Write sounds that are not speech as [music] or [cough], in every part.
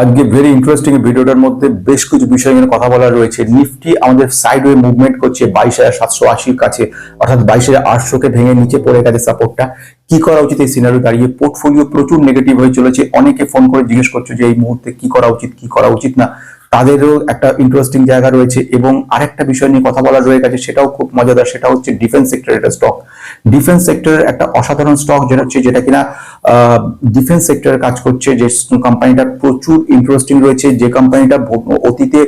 আজকে very interesting ভিডিওটার মধ্যে বেশ কিছু বিষয় নিয়ে কথা বলা রয়েছে। নিফটি আমাদের সাইড ওয়ে মুভমেন্ট করছে বাইশ হাজার সাতশো আশির কাছে, অর্থাৎ বাইশ হাজার আটশো কে ভেঙে নিচে পড়ে গেছে সাপোর্টটা কি করা উচিত এই সিনারি দাঁড়িয়ে পোর্টফোলিও প্রচুর নেগেটিভ হয়ে চলেছে। অনেকে ফোন করে জিজ্ঞেস করছে যে এই মুহূর্তে কি করা উচিত, কি করা উচিত না। তাদেরও একটা ইন্টারেস্টিং জায়গা রয়েছে এবং আরেকটা বিষয় নিয়ে কথা বলা রয়ে গেছে, সেটাও খুব মজাদার, সেটা হচ্ছে ডিফেন্স সেক্টরের একটা স্টক ডিফেন্স সেক্টরের একটা অসাধারণ স্টক যেটা হচ্ছে, যেটা কিনা ডিফেন্স সেক্টরে কাজ করছে, যে কোম্পানিটা প্রচুর ইন্টারেস্টিং রয়েছে, যে কোম্পানিটা অতীতে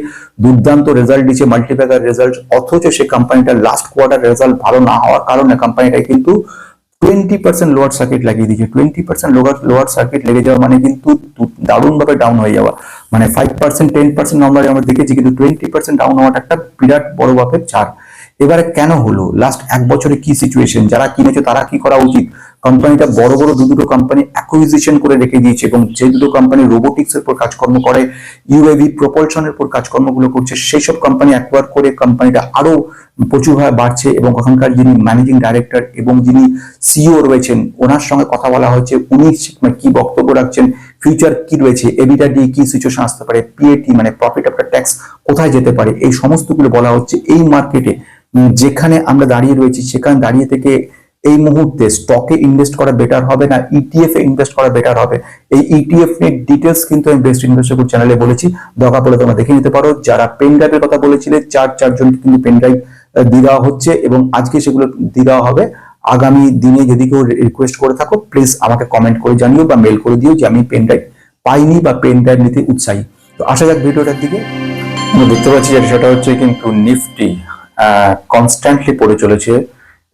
দুর্দান্ত রেজাল্ট দিচ্ছে মাল্টিপ্যাকার রেজাল্ট অথচ সেই কোম্পানিটা লাস্ট কোয়ার্টার রেজাল্ট ভালো না হওয়ার কারণে কোম্পানিটা কিন্তু টোয়েন্টি পার্সেন্ট লোয়ার সার্কিট লাগিয়ে দিয়েছে। Twenty percent lower lower circuit লেগে যাওয়া মানে কিন্তু দারুণভাবে ডাউন হয়ে যাওয়া। মানে ফাইভ পার্সেন্ট টেন পার্সেন্ট নম্বরে আমরা দেখেছি, কিন্তু টোয়েন্টি পার্সেন্ট ডাউন হওয়াটা একটা বিরাট বড় বাপের চার এবারে কেন হলো? লাস্ট এক বছরে কি সিচুয়েশন যারা কিনেছে তারা কি করা উচিত? কোম্পানিটা বড় বড় দু দুটো কোম্পানি অ্যাকুইজিশন করে রেখে দিয়েছে এবং যে দুটো কোম্পানি রোবোটিক্স এর উপর কাজকর্ম করে ইউএভি প্রপলশনের উপর কাজকর্মগুলো করছে সেই সব কোম্পানি অ্যাকোয়ার করে কোম্পানিটা আরও প্রচুরভাবে বাড়ছে এবং ওখানকার যিনি ম্যানেজিং ডাইরেক্টর এবং যিনি সিইও রয়েছেন, ওনার সঙ্গে কথা বলা হয়েছে, উনি মানে কি বক্তব্য রাখছেন ফিউচার কি রয়েছে এবিটা ডি কি সিচুয়েশন আসতে পারে পিএটি মানে প্রফিট আফটার ট্যাক্স কোথায় যেতে পারে, এই সমস্তগুলো বলা হচ্ছে এই মার্কেটে যেখানে আমরা দাঁড়িয়ে রয়েছি, সেখানে দাঁড়িয়ে থেকে এই মুহূর্তে স্টকে ইনভেস্ট করা বেটার হবে না ইটিএফ এ ইনভেস্ট করা বেটার হবে? এই ইটিএফ এর ডিটেলস কিন্তু আমি বেস্ট ইনভেস্টর চ্যানেলে বলেছি। দরকার পড়লে তোমরা দেখে নিতে পারো। যারা পেন ড্রাইভের কথা বলেছিলে, চার চারজনকে কিন্তু পেন ড্রাইভ দিয়ে দেওয়া হচ্ছে এবং আজকে সেগুলো দিয়ে দেওয়া হবে। আগামী দিনে যদি কেউ রিকোয়েস্ট করে থাকো প্লিজ আমাকে কমেন্ট করে জানিও বা মেল করে দিও যে আমি পেন ড্রাইভ পাইনি বা পেন ড্রাইভ নিতে উৎসাহী। তো আসা যাক ভিডিওটার দিকে আমরা দেখতে পাচ্ছি যে সেটা হচ্ছে কিন্তু নিফটি কনস্ট্যান্টলি পড়ে চলেছে।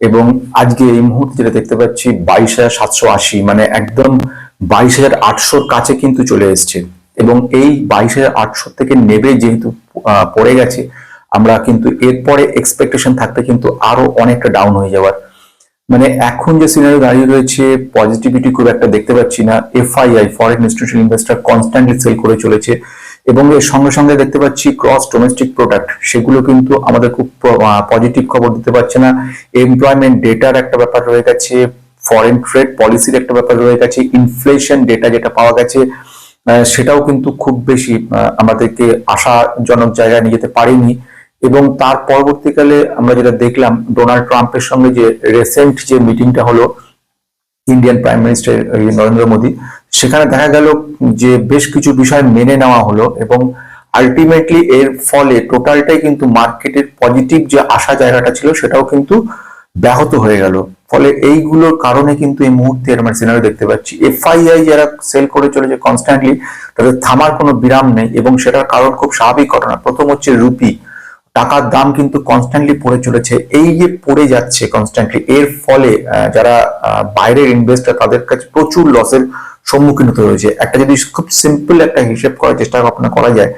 এবং আজকে এই মুহূর্তে যেটা দেখতে পাচ্ছি, বাইশ হাজার সাতশো আশি মানে একদম বাইশ হাজার আটশোর কাছে কিন্তু চলে এসছে। এবং এই বাইশ হাজার আটশো থেকে নেবে যেহেতু পড়ে গেছে, আমরা কিন্তু এরপরে এক্সপেকটেশন থাকতে কিন্তু আরও অনেকটা ডাউন হয়ে যাওয়ার। মানে এখন যে সিনারি দাঁড়িয়ে রয়েছে পজিটিভিটি খুব একটা দেখতে পাচ্ছি না। FII foreign institution investor constantly sell করে চলেছে। এবং এর সঙ্গে সঙ্গে দেখতে পাচ্ছি ক্রস ডোমেস্টিক প্রোডাক্ট সেগুলো কিন্তু আমাদের খুব পজিটিভ খবর দিতে পারছে না। এমপ্লয়মেন্ট ডেটার একটা ব্যাপার রয়ে গেছে ফরেন ট্রেড পলিসির একটা ব্যাপার রয়ে গেছে ইনফ্লেশন ডেটা যেটা পাওয়া গেছে সেটাও কিন্তু খুব বেশি আমাদেরকে আশাজনক জায়গায় নিয়ে যেতে পারেনি। এবং তার পরবর্তীকালে আমরা যেটা দেখলাম ডোনাল্ড ট্রাম্পের সঙ্গে যে রিসেন্ট যে মিটিংটা হলো Indian prime minister Narendra Modi সেখানে দেখা গেল যে বেশ কিছু বিষয় মেনে নেওয়া হলো এবং আলটিমেটলি এর ফলে টোটালটাই কিন্তু মার্কেটের পজিটিভ যে আশা জায়গাটা ছিল সেটাও কিন্তু ব্যাহত হয়ে গেল। ফলে এইগুলোর কারণে কিন্তু এই মুহূর্তে আমরা সিনারি দেখতে পাচ্ছি। এফআইআই যারা সেল করে চলেছে কনস্ট্যান্টলি তাদের থামার কোনো বিরাম নেই এবং সেটার কারণ খুব স্বাভাবিক ঘটনা। প্রথম হচ্ছে রুপি টাকার দাম কিন্তু কনস্ট্যান্টলি পড়ে চলেছে। এই যে পড়ে যাচ্ছে কনস্ট্যান্টলি এর ফলে যারা বাইরের ইনভেস্টার তাদের কাছে প্রচুর লসের সম্মুখীন হতে হয়েছে। একটা যদি খুব সিম্পল একটা হিসেব করার চেষ্টা আপনার করা যায়,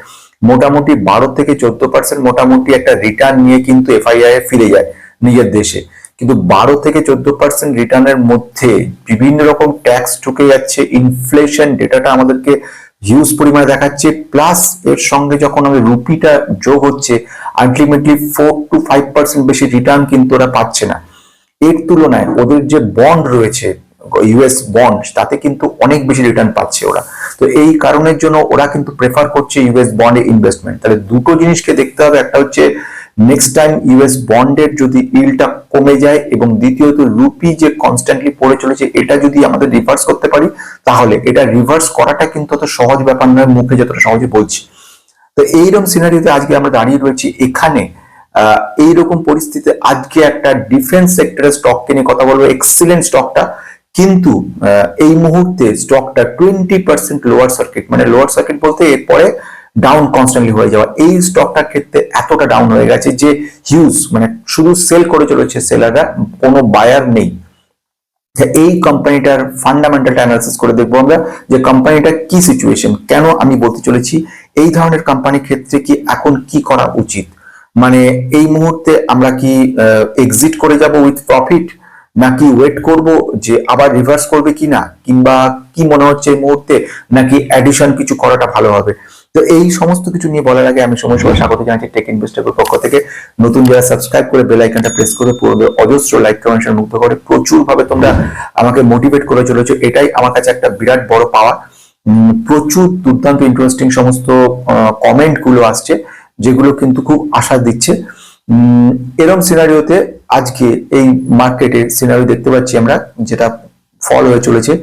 মোটামুটি বারো থেকে চোদ্দ পার্সেন্ট মোটামুটি একটা রিটার্ন নিয়ে কিন্তু এফআইআই ফিরে যায় নিজের দেশে। কিন্তু বারো থেকে চোদ্দ পার্সেন্ট রিটার্নের মধ্যে বিভিন্ন রকম ট্যাক্স ঢুকে যাচ্ছে ইনফ্লেশন ডেটাটা আমাদেরকে হিউজ পরিমাণে দেখাচ্ছে প্লাস এর সঙ্গে যখন আমি রুপিটা যোগ হচ্ছে ultimately four to five percent বেশি রিটার্ন কিন্তু ওরা পাচ্ছে না। এর তুলনায় ওদের যে বন্ড রয়েছে ইউএস বন্ড তাতে কিন্তু অনেক বেশি রিটার্ন পাচ্ছে ওরা। তো এই কারণের জন্য ওরা কিন্তু প্রেফার করছে ইউএস বন্ডে ইনভেস্টমেন্ট তাহলে দুটো জিনিসকে দেখতে হবে, একটা হচ্ছে নেক্সট টাইম ইউএস বন্ডের যদি ইলটা কমে যায় এবং দ্বিতীয়ত রুপি যে কনস্ট্যান্টলি পড়ে চলেছে, এটা যদি আমাদের রিভার্স করতে পারি, তাহলে এটা রিভার্স করাটা কিন্তু অত সহজ ব্যাপার নয়, মুখে যতটা সহজে বলছি। তো এইরকম সিনারিতে আজকে আমরা দাঁড়িয়ে রয়েছি। এখানে এইরকম পরিস্থিতিতে আজকে একটা ডিফেন্স সেক্টরের স্টক নিয়ে কথা বলব। এক্সিলেন্ট স্টকটা কিন্তু এই মুহূর্তে স্টকটা টোয়েন্টি পার্সেন্ট লোয়ার সার্কিট মানে লোয়ার সার্কিট বলতে এরপরে ডাউন কনস্ট্যান্টলি হয়ে যাওয়া। এই স্টকটার ক্ষেত্রে এতটা ডাউন হয়ে গেছে যে হিউজ মানে শুধু সেল করে চলেছে সেলাররা কোনো বায়ার নেই। এই কোম্পানিটার ফান্ডামেন্টাল অ্যানালিসিস করে দেখব আমরা যে কোম্পানিটা কি সিচুয়েশন কেন আমি বলতে চলেছি, এই ধরনের কোম্পানির ক্ষেত্রে কি এখন কি করা উচিত? মানে এই মুহূর্তে আমরা কি এক্সিট করে যাব উইথ প্রফিট নাকি ওয়েট করব যে আবার রিভার্স করবে কি না কিংবা কি মনে হচ্ছে এই মুহূর্তে? নাকি অ্যাডিশন কিছু করাটা ভালো হবে? তো এই সমস্ত কিছু নিয়ে বলার আগে আমি সময় সময় স্বাগত জানাচ্ছি টেক ইনভেস্টর পক্ষ থেকে। নতুন যারা সাবস্ক্রাইব করে বেল আইকনটা প্রেস করে পড়বে অজস্র লাইক কমেন্ট মুক্ত করে। প্রচুর ভাবে তোমরা আমাকে মোটিভেট করে চলেছো। এটাই আমার কাছে একটা বিরাট বড় পাওয়া প্রচুর দুর্দান্ত ইন্টারেস্টিং সমস্ত কমেন্টগুলো আসছে, যেগুলো কিন্তু খুব আশা দিচ্ছে। এরম সিনারিওতে আজকে এই মার্কেটের সিনারিও দেখতে পাচ্ছি আমরা, যেটা ফল হয়ে চলেছে।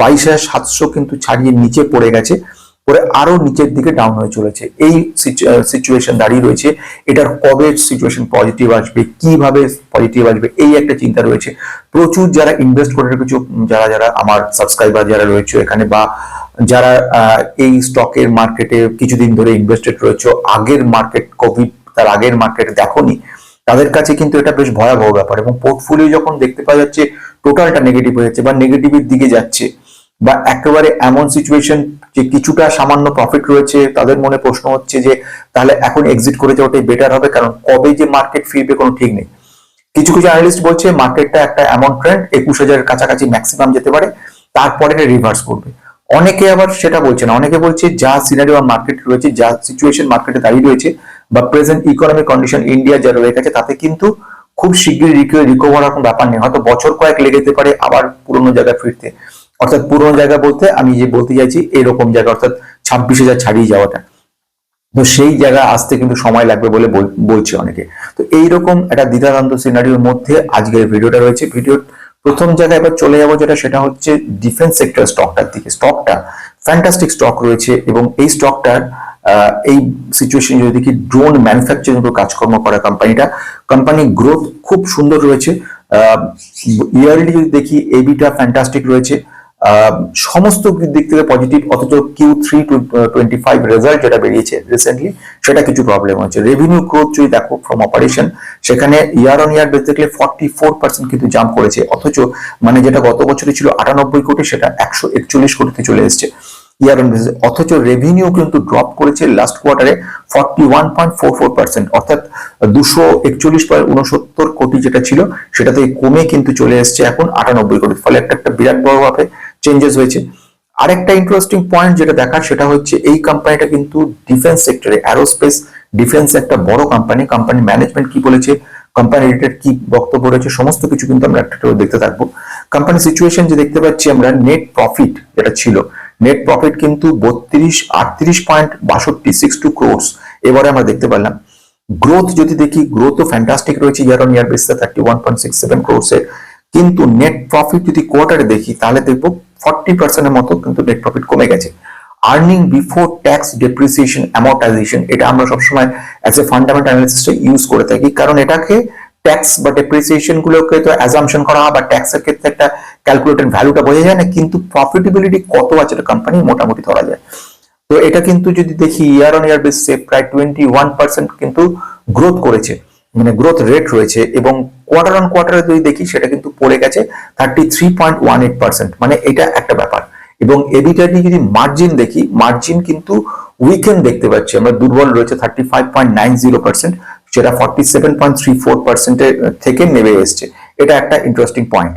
বাইশ হাজার সাতশো কিন্তু ছাড়িয়ে নিচে পড়ে গেছে, পরে আরও নিচের দিকে ডাউন হয়ে চলেছে। এই সিচুয়েশন দাঁড়িয়ে রয়েছে। এটার কবে সিচুয়েশন পজিটিভ আসবে, কীভাবে পজিটিভ আসবে, এই একটা চিন্তা রয়েছে। প্রচুর যারা ইনভেস্ট করে রেখেছো যারা যারা আমার সাবস্ক্রাইবার যারা রয়েছে এখানে বা যারা এই স্টকের মার্কেটে কিছুদিন ধরে ইনভেস্টেড রয়েছে, আগের মার্কেট কোভিড তার আগের মার্কেটে দেখোনি, তাদের কাছে কিন্তু এটা বেশ ভয়াবহ ব্যাপার এবং পোর্টফোলিও যখন দেখতে পাওয়া যাচ্ছে টোটালটা নেগেটিভ হয়ে যাচ্ছে বা নেগেটিভের দিকে যাচ্ছে বা একেবারে এমন সিচুয়েশন যে কিছুটা সামান্য প্রফিট রয়েছে, তাদের মনে প্রশ্ন হচ্ছে যে তাহলে এখন এক্সিট করে যাওয়াটাই বেটার হবে কারণ কবে যে মার্কেট ফিরবে কোনো ঠিক নেই। কিছু কিছু অ্যানালিস্ট বলছে মার্কেটটা একটা এমন ট্রেন্ড একুশ হাজারের কাছাকাছি ম্যাক্সিমাম যেতে পারে, তারপরে রিভার্স করবে। অনেকে আবার সেটা বলছে না। অনেকে বলছে যা সিনারিও মার্কেট রয়েছে, যা সিচুয়েশন মার্কেটে দাঁড়িয়ে রয়েছে বা প্রেজেন্ট ইকোনমিক কন্ডিশন ইন্ডিয়া যা রয়ে গেছে, তাতে কিন্তু খুব শীঘ্রই রিকভার এরকম ব্যাপার নেই। হয়তো বছর কয়েক লেগে যেতে পারে আবার পুরোনো জায়গায় ফিরতে। অর্থাৎ পুরোনো জায়গা বলতে আমি যে বলতে চাইছি, এরকম জায়গা, অর্থাৎ ছাব্বিশ হাজার ছাড়িয়ে যাওয়াটা। তো সেই জায়গায় আসতে কিন্তু সময় লাগবে বলে বল- বলছে অনেকে। তো এইরকম একটা দ্বিধাদ্বন্দ্ব সিনারিওর মধ্যে আজকের ভিডিওটা রয়েছে। ভিডিওর প্রথম জায়গায় এবার চলে যাব যেটা, সেটা হচ্ছে ডিফেন্স সেক্টর স্টকটার দিকে। স্টকটা ফ্যান্টাস্টিক স্টক রয়েছে এবং এই স্টকটার এই সিচুয়েশন যদি দেখি ড্রোন ম্যানুফ্যাকচারিং উপর কাজকর্ম করা কোম্পানিটা কোম্পানি গ্রোথ খুব সুন্দর রয়েছে। ইয়ারলি যদি দেখি এবিটা ফ্যান্টাস্টিক রয়েছে। সমস্ত দিক থেকে পজিটিভ অথচ Q three twenty five result যেটা বেরিয়েছে রিসেন্টলি সেটা কিছু প্রবলেম হচ্ছে রেভিনিউ গ্রোথ যদি দেখো ফ্রম অপারেশন সেখানে ইয়ার অন ইয়ার বেস দেখলে ফর্টি ফোর পার্সেন্ট কিন্তু জাম্প করেছে, অথচ মানে যেটা গত বছরে ছিল আটানব্বই কোটি, সেটা একশো একচল্লিশ কোটিতে চলে এসেছে ইয়ার অন বেসিস অথচ রেভিনিউ কিন্তু ড্রপ করেছে লাস্ট কোয়ার্টারে forty one point four four percent অর্থাৎ দুশো একচল্লিশ পয়েন্ট উনসত্তর কোটি যেটা ছিল, সেটাতে কমে কিন্তু চলে এসেছে এখন আটানব্বই কোটি। ফলে একটা একটা বিরাট বড় ভাবে চেঞ্জেস হয়েছে। আরেকটা ইন্টারেস্টিং পয়েন্ট যেটা দেখার, সেটা হচ্ছে এই কোম্পানিটা কিন্তু ডিফেন্স সেক্টরে অ্যারোস্পেস ডিফেন্স একটা বড় কোম্পানি কোম্পানি ম্যানেজমেন্ট কি বলেছে কোম্পানি রিলেটেড কি বক্তব্য রয়েছে, সমস্ত কিছু কিন্তু আমরা একটা দেখতে থাকব। কোম্পানি সিচুয়েশন যে দেখতে পাচ্ছি আমরা নেট প্রফিট যেটা ছিল নেট প্রফিট কিন্তু বত্রিশ, আটত্রিশ পয়েন্ট বাষট্টি সিক্স টু ক্রোর্স এবারে আমরা দেখতে পারলাম। গ্রোথ যদি দেখি গ্রোথও ফ্যান্টাস্টিক রয়েছে ইয়ার অন ইয়ার বেসিসে thirty one point six seven ক্রোর্সে কিন্তু নেট প্রফিট যদি কোয়ার্টারে দেখি, তাহলে দেখব ফর্টি পার্সেন্টের মতো কিন্তু নেট প্রফিট কমে গেছে। Earning before tax depreciation amortisation এটা আমরা সবসময় অ্যাজ এ ফান্ডামেন্টাল অ্যানালিসিসে ইউজ করে থাকি। কারণ এটাকে ট্যাক্স বা ডেপ্রিসিয়েশন গুলোকে তো অ্যাজামশন করা হয় বা ট্যাক্সের ক্ষেত্রে একটা ক্যালকুলেটেড ভ্যালুটা বোঝা যায় না, কিন্তু প্রফিটেবিলিটি কত আছে এটা কোম্পানি মোটামুটি ধরা যায়। তো এটা কিন্তু যদি দেখি ইয়ার অন ইয়ার বেসিসে প্রায় টোয়েন্টি ওয়ান পার্সেন্ট কিন্তু গ্রোথ করেছে। মানে গ্রোথ রেট রয়েছে এবং কোয়ার্টার অন কোয়ার্টারে যদি দেখি, সেটা কিন্তু পড়ে গেছে thirty three point one eight percent মানে এটা একটা ব্যাপার। এবং এবিটাটি যদি মার্জিন দেখি মার্জিন কিন্তু উইকেন্ড দেখতে পাচ্ছি। আমরা দুর্বল রয়েছে thirty five point nine zero percent সেটা forty seven point three four পার্সেন্টের থেকে নেমে এসছে। এটা একটা ইন্টারেস্টিং পয়েন্ট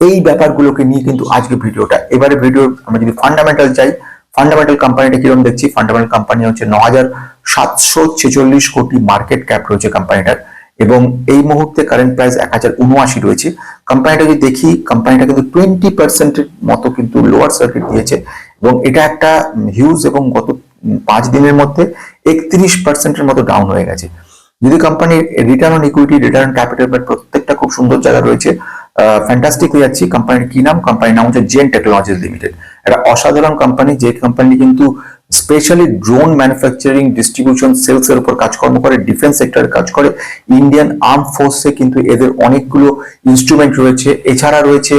এই ব্যাপারগুলোকে নিয়ে কিন্তু আজকে ভিডিওটা। এবারে ভিডিও আমরা যদি ফান্ডামেন্টাল যাই ফান্ডামেন্টাল কোম্পানিটা কীরকম দেখছি? ফান্ডামেন্টাল কোম্পানি হচ্ছে ন হাজার সাতশো ছেচল্লিশ কোটি মার্কেট ক্যাপ রয়েছে কোম্পানিটার এবং এই মুহূর্তে কারেন্ট প্রাইস এক হাজার উনআশি রয়েছে। কোম্পানিটা যদি দেখি কোম্পানিটা কিন্তু টোয়েন্টি পার্সেন্টের মতো কিন্তু লোয়ার সার্কিট দিয়েছে। এবং এটা একটা হিউজ এবং গত পাঁচ দিনের মধ্যে একত্রিশ পার্সেন্টের মতো ডাউন হয়ে গেছে। যদি কোম্পানির return on equity return capital প্রত্যেকটা খুব সুন্দর জায়গা রয়েছে। ফ্যান্টাস্টিক হয়ে যাচ্ছি। কোম্পানির কি নাম? কোম্পানির নাম হচ্ছে জেন টেকনোলজিস লিমিটেড একটা অসাধারণ কোম্পানি যে কোম্পানি কিন্তু specially drone manufacturing distribution sales এর উপর কাজকর্ম করে ডিফেন্স সেক্টরে কাজ করে। ইন্ডিয়ান আর্ম ফোর্সে কিন্তু এদের অনেকগুলো ইনস্ট্রুমেন্ট রয়েছে। এছাড়া রয়েছে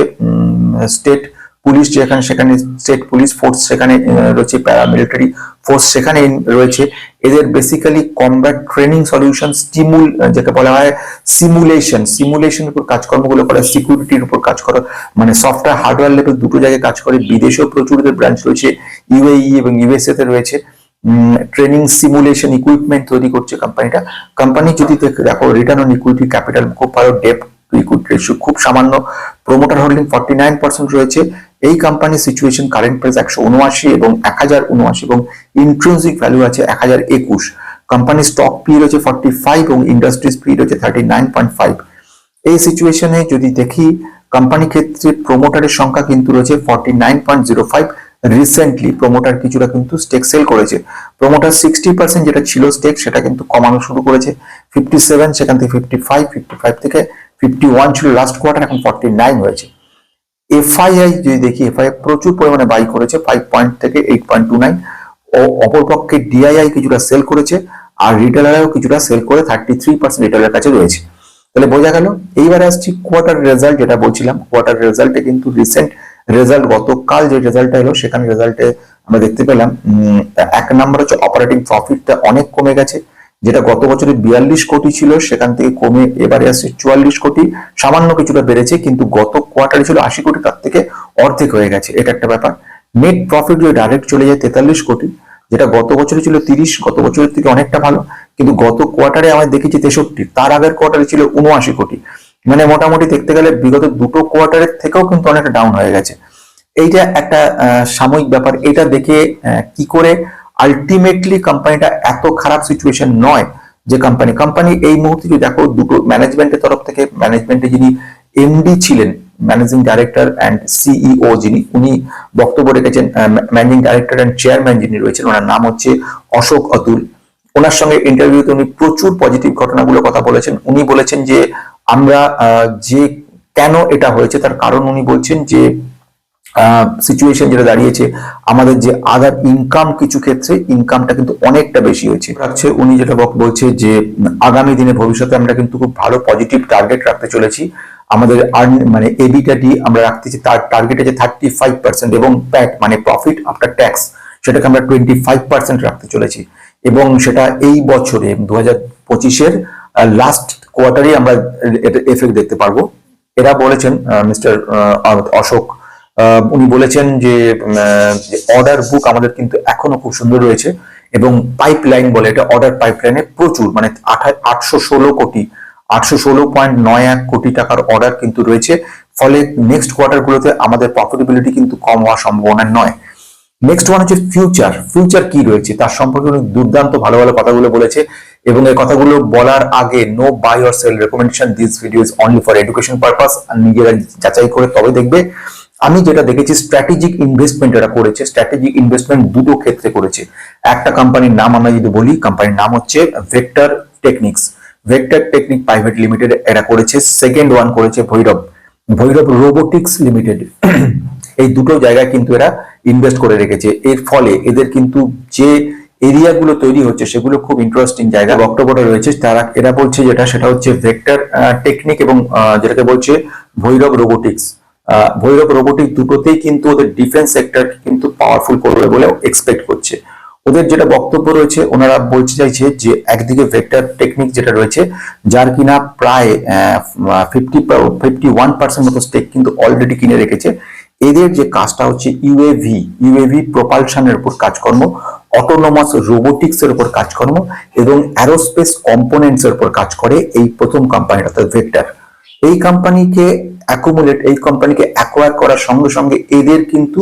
স্টেট পুলিশ যেখানে সেখানে স্টেট পুলিশ ফোর্স সেখানে রয়েছে প্যারামিলিটারি ফোর্স সেখানে রয়েছে। এদের বেসিক্যালি কমব্যাট ট্রেনিং সলিউশন স্টিমুল যেটা বলা হয় সিমুলেশন সিমুলেশন উপর কাজকর্মগুলো করে সিকিউরিটির উপর কাজ করে। মানে সফটওয়্যার হার্ডওয়্যার লেভেল দুটো জায়গায় কাজ করে। বিদেশেও প্রচুর ব্রাঞ্চ রয়েছে। ইউএই এবং ইউএসএ তে রয়েছে ট্রেনিং সিমুলেশন ইকুইপমেন্ট তৈরি করছে কোম্পানিটা কোম্পানি যদি দেখো রিটার্ন অন ইকুইটি ক্যাপিটাল খুব ভালো ডেপ ইকুইটি রেশিও খুব সামান্য। Promoter holding forty nine percent রয়েছে। এই কোম্পানির সিচুয়েশন কারেন্ট প্রাইস একশো উনআশি এবং এক হাজার উনআশি এবং ইন্ট্রেন্সিক ভ্যালু আছে এক হাজার একুশ। কোম্পানির স্টক পি রয়েছে ফর্টি ফাইভ এবং ইন্ডাস্ট্রিজ পি রয়েছে থার্টি নাইন পয়েন্ট ফাইভ এই সিচুয়েশনে যদি দেখি কোম্পানি ক্ষেত্রে প্রোমোটারের সংখ্যা কিন্তু রয়েছে forty nine point zero five recently promoter কিছুটা কিন্তু স্টেক সেল করেছে। প্রমোটার সিক্সটি পার্সেন্ট যেটা ছিল স্টেক সেটা কিন্তু কমানো শুরু করেছে। ফিফটি সেভেন সেখান থেকে ফিফটি ফাইভ ফিফটি ফাইভ থেকে ফিফটি ওয়ান ছিল লাস্ট কোয়ার্টার এখন ফর্টি নাইন হয়েছে। এফআইআই যদি দেখি এফআইআই প্রচুর পরিমাণে বাই করেছে ফাইভ পয়েন্ট থেকে এইট পয়েন্ট টু নাইন ও অপরপক্ষে ডিআইআই কিছুটা সেল করেছে, আর রিটেলারও কিছুটা সেল করে থার্টি থ্রি পার্সেন্ট রিটেলার কাছে রয়েছে। তাহলে বোঝা গেল, এইবারে আসছি কোয়ার্টার রেজাল্ট যেটা বলছিলাম। কোয়ার্টার রেজাল্টে কিন্তু রিসেন্ট রেজাল্ট গতকাল যে রেজাল্টটা এলো, সেখানে রেজাল্টে আমরা দেখতে পেলাম এক নম্বর হচ্ছে অপারেটিং প্রফিটটা অনেক কমে গেছে। যেটা গত বছরে বিয়াল্লিশ কোটি ছিল, সেখান থেকে কমে এবারে আসছে চুয়াল্লিশ কোটি। সামান্য কিছুটা বেড়েছে, কিন্তু গত কোয়ার্টারে ছিল আশি কোটি, তার থেকে অর্ধেক হয়ে গেছে। এটা একটা ব্যাপার। নেট প্রফিট যদি ডাইরেক্ট চলে যায় তেতাল্লিশ কোটি, যেটা গত বছরে ছিল তিরিশ, গত বছরের থেকে অনেকটা ভালো, কিন্তু গত কোয়ার্টারে আমরা দেখেছি তেষট্টি, তার আগের কোয়ার্টারে ছিল উনআশি কোটি। মানে মোটামুটি দেখতে গেলে বিগত দুটো কোয়ার্টারের থেকেও কিন্তু অনেকটা ডাউন হয়ে গেছে। এইটা একটা সাময়িক ব্যাপার। এটা দেখে কি করে আলটিমেটলি কোম্পানিটা এত খারাপ সিচুয়েশন নয় যে কোম্পানি কোম্পানি এই মুহূর্তে যদি দেখো দুটো ম্যানেজমেন্টের তরফ থেকে ম্যানেজমেন্টে যিনি এমডি ছিলেন ম্যানেজিং ডাইরেক্টর অ্যান্ড সিইও যিনি, উনি বক্তব্য রেখেছেন ম্যানেজিং ডাইরেক্টর অ্যান্ড চেয়ারম্যান যিনি রয়েছেন, ওনার নাম হচ্ছে অশোক অতুল। ওনার সঙ্গে ইন্টারভিউতে উনি প্রচুর পজিটিভ ঘটনাগুলো কথা বলেছেন। উনি বলেছেন যে আমরা যে কেন এটা হয়েছে তার কারণ উনি বলছেন যে সিচুয়েশন যেটা দাঁড়িয়েছে, আমাদের যে আদার ইনকাম কিছু ক্ষেত্রে ইনকামটা কিন্তু অনেকটা বেশি হয়েছে। রাখছে উনি যেটা বলছে যে, আগামী দিনে ভবিষ্যতে আমরা কিন্তু খুব ভালো পজিটিভ টার্গেট রাখতে চলেছি। আমাদের আর্ন মানে এবিটাটি আমরা রাখতেছি, তার টার্গেট আছে থার্টি ফাইভ পার্সেন্ট এবং প্যাট মানে প্রফিট আফটার ট্যাক্স সেটাকে আমরা টোয়েন্টি ফাইভ পার্সেন্ট রাখতে চলেছি। এবং সেটা এই বছরে দু হাজার পঁচিশের লাস্ট কোয়ার্টারে আমরা এফেক্ট দেখতে পারব। এরা বলেছেন মিস্টার অশোক উনি বলেছেন যে অর্ডার বুক আমাদের কিন্তু এখনও খুব সুন্দর রয়েছে এবং পাইপলাইন বলে এটা অর্ডার পাইপলাইনে প্রচুর মানে আটশো ষোলো কোটি, আটশো ষোলো পয়েন্ট নয় এক কোটি টাকার অর্ডার কিন্তু রয়েছে। ফলে নেক্সট কোয়ার্টার গুলোতে আমাদের প্রফিটেবিলিটি কিন্তু কম হওয়ার সম্ভাবনা নয়। নেক্সট ওয়ান হচ্ছে ফিউচার ফিউচার কি রয়েছে? তার সম্পর্কে উনি দুর্দান্ত ভালো ভালো কথাগুলো বলেছে এবং এই কথাগুলো বলার আগে no buy or sell recommendation this video is only for education purpose নিজেরা যাচাই করে তবে দেখবে আমি যেটা দেখেছি স্ট্র্যাটেজিক ইনভেস্টমেন্ট এরা করেছে স্ট্র্যাটেজিক ইনভেস্টমেন্ট দুটো ক্ষেত্রে করেছে। একটা কোম্পানির নাম আমরা যদি বলি কোম্পানির নাম হচ্ছে Vector Technics Vector Technic private limited এরা করেছে সেকেন্ড ওয়ান করেছে ভৈরব। ভৈরব রোবোটিক্স লিমিটেড [clears throat] এই দুটো জায়গায় কিন্তু এরা ইনভেস্ট করে রেখেছে। এর ফলে এদের কিন্তু যে এরিয়াগুলো তৈরি হচ্ছে, সেগুলো খুব ইন্টারেস্টিং জায়গা। বক্তব্যটা রয়েছে, তারা এরা বলছে যেটা, সেটা হচ্ছে ভেক্টর টেকনিক এবং যেটাকে বলছে ভৈরব রোবোটিক্স ভৈরব রোবোটিক দুটোতেই কিন্তু ওদের ডিফেন্স সেক্টর কিন্তু পাওয়ারফুল করবে বলে এক্সপেক্ট করছে। ওদের যেটা বক্তব্য রয়েছে, ওনারা বলতে চাইছে যে, একদিকে ভেক্টর টেকনিক যেটা রয়েছে, যার কিনা প্রায় ফিফটি ফিফটি ওয়ান পার্সেন্ট মতো স্টেক কিন্তু অলরেডি কিনে রেখেছে। এদের যে কাজটা হচ্ছে ইউএভি ইউএভি প্রপালশনের উপর কাজকর্ম অটোনোমাস রোবোটিক্স এর উপর কাজকর্ম এবং অ্যারোস্পেস কম্পোনেন্টস এর উপর কাজ করে এই প্রথম কোম্পানিটা ভেক্টর এই কোম্পানিকে অ্যাকুমুলেট এই কোম্পানিকে অ্যাকোয়ার করার সঙ্গে সঙ্গে এদের কিন্তু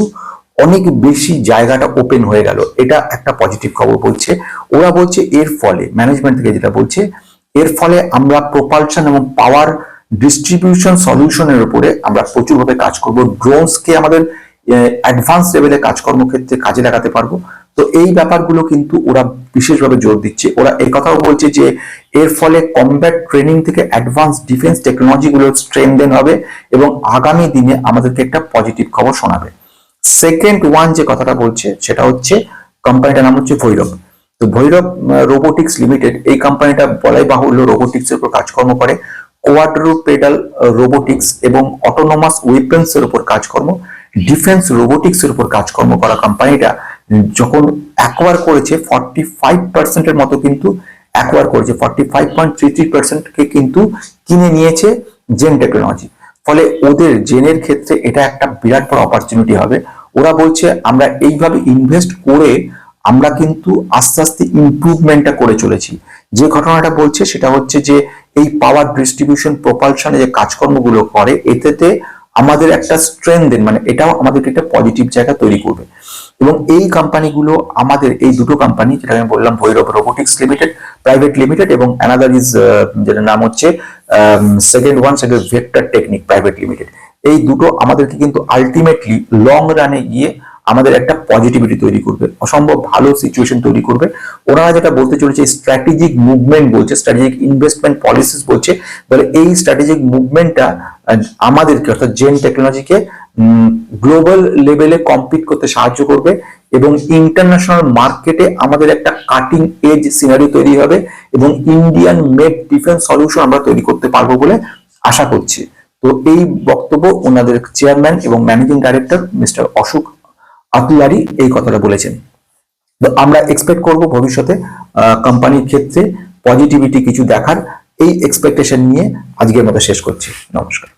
অনেক বেশি জায়গাটা ওপেন হয়ে গেল। এটা একটা পজিটিভ খবর বলছে। ওরা বলছে এর ফলে ম্যানেজমেন্ট থেকে যেটা বলছে, এর ফলে আমরা প্রপালশন এবং পাওয়ার ডিস্ট্রিবিউশন সলিউশনের উপরে আমরা প্রচুরভাবে কাজ করব। ড্রোনসকে আমাদের অ্যাডভান্স লেভেলে কাজকর্ম ক্ষেত্রে কাজে লাগাতে পারব। তো এই ব্যাপারগুলো কিন্তু ওরা বিশেষভাবে জোর দিচ্ছে। ওরা এই কথাও বলছে যে, এর ফলে কমব্যাট ট্রেনিং থেকে অ্যাডভান্স ডিফেন্স টেকনোলজি গুলো স্ট্রেনদেন হবে এবং আগামী দিনে আমাদেরকে একটা পজিটিভ খবর শোনাবে। সেকেন্ড ওয়ান যে কথাটা বলছে, সেটা হচ্ছে কোম্পানিটার নাম হচ্ছে ভৈরব। তো ভৈরব রোবোটিক্স লিমিটেড এই কোম্পানিটা বলাই বাহুল্য রোবোটিক্স এর উপর কাজকর্ম করে। কোয়াড্রো পেডাল রোবোটিক্স এবং অটোনোমাস ওয়েপন্স এর উপর কাজকর্ম। ডিফেন্স রোবোটিক্স এর উপর কাজকর্ম করা কোম্পানিটা যখন অ্যাকোয়ার করেছে ফর্টি ফাইভ পার্সেন্টের মতো কিন্তু অ্যাকোয়ার করেছে। Forty five point three three পার্সেন্টকে কিন্তু কিনে নিয়েছে জেন টেকনোলজি ফলে ওদের জেনের ক্ষেত্রে এটা একটা বিরাট বড় অপরচুনিটি হবে। ওরা বলছে, আমরা এইভাবে ইনভেস্ট করে আমরা কিন্তু আস্তে আস্তে ইমপ্রুভমেন্টটা করে চলেছি। যে ঘটনাটা বলছে, সেটা হচ্ছে যে এই পাওয়ার ডিস্ট্রিবিউশন প্রপালশনে যে কাজকর্মগুলো করে এতেতে আমাদের একটা স্ট্রেংথ মানে এটাও আমাদেরকে একটা পজিটিভ জায়গা তৈরি করবে। এবং এই কোম্পানিগুলো আমাদের এই দুটো কোম্পানি যেটা আমি বললাম Bhairav robotics limited private limited এবং অ্যানাদার ইজ যেটা নাম হচ্ছে second one second Vector Technic private limited এই দুটো আমাদেরকে কিন্তু আলটিমেটলি লং রানে গিয়ে আমাদের একটা পজিটিভিটি তৈরি করবে, অসম্ভব ভালো সিচুয়েশন তৈরি করবে। ওনারা যেটা বলতে চলেছে স্ট্র্যাটেজিক মুভমেন্ট বলছে স্ট্র্যাটেজিক ইনভেস্টমেন্ট পলিসিস বলছে তাহলে এই স্ট্র্যাটেজিক মুভমেন্টটা আমাদেরকে, অর্থাৎ জেন টেকনোলজিকে গ্লোবাল লেভেলে কম্পিট করতে সাহায্য করবে এবং ইন্টারন্যাশনাল মার্কেটে আমাদের একটা কাটিং এজ সিনারি তৈরি হবে এবং ইন্ডিয়ান মেড ডিফেন্স সলিউশন আমরা তৈরি করতে পারব বলে আশা করছি। তো এই বক্তব্য ওনাদের চেয়ারম্যান এবং ম্যানেজিং ডাইরেক্টর মিস্টার অশোক আতুলারি এই কথাটা বলেছেন। তো আমরা এক্সপেক্ট করব ভবিষ্যতে কোম্পানির ক্ষেত্রে পজিটিভিটি কিছু দেখার, এই এক্সপেকটেশন নিয়ে আজকের মতো শেষ করছি। নমস্কার।